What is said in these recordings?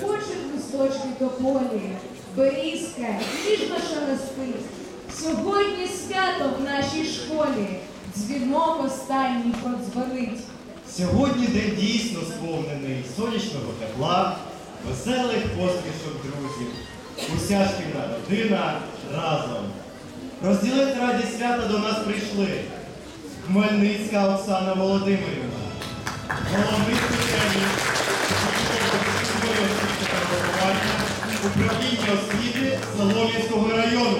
Хочуть листочки до полі, берізка ніжно шелестить. Сьогодні свято в нашій школі, дзвінок останній подзвонить. Сьогодні день дійсно сповнений сонячного тепла, веселих посмішок друзів. Уся шкільна родина разом. Розділити радість свята до нас прийшли. Хмельницька Оксана Володимирівна, головний спеціаліст управління освіти Солом'янського району.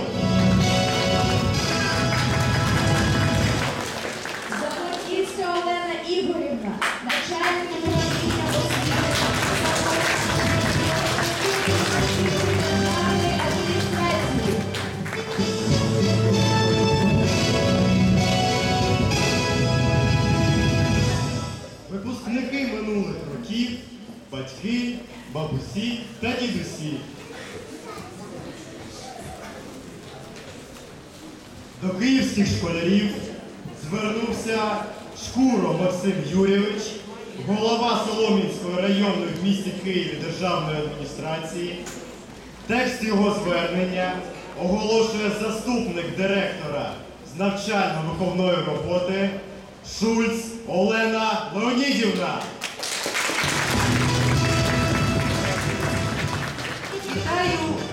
Заходівська Олена Ігорівна, начальник управління освіти Випускники минулих років, батьки, бабусі та дідусі. До київських школярів звернувся Шкуро Максим Юрійович, голова Соломінської районної в місті Києві державної адміністрації. Текст його звернення оголошує заступник директора з навчально-виховної роботи Шульц Олена Леонідівна. Вітаю!